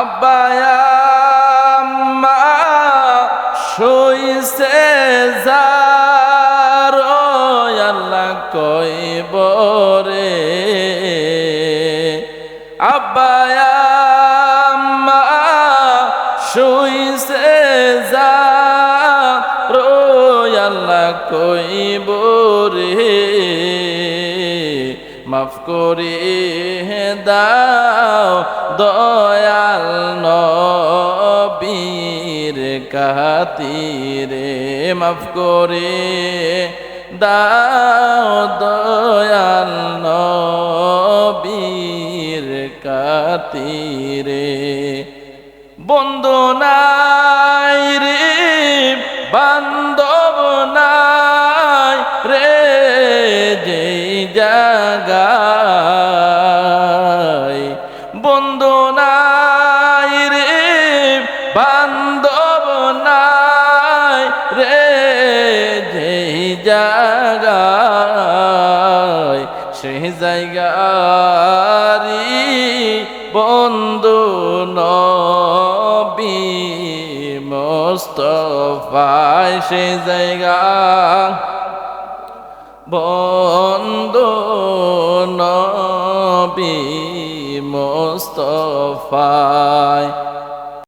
আব্বায়াম্মা শুইছে যার আল্লাহ কইব রে। আব্বায়াম্মা শুইছে যার আল্লাহ কইব রে। মাফ করে দাও দয়াল নবীর কাতিরে মাফ করে দাও দয়াল নবীর কাতিরে বন্ধু নাই রে, বান্ধব নাই রে যে জাগায় যে জাগায় সেই জায়গারি বন্ধু নবী মোস্তফায় সে জায়গা। বন্ধু নবী মোস্তফায়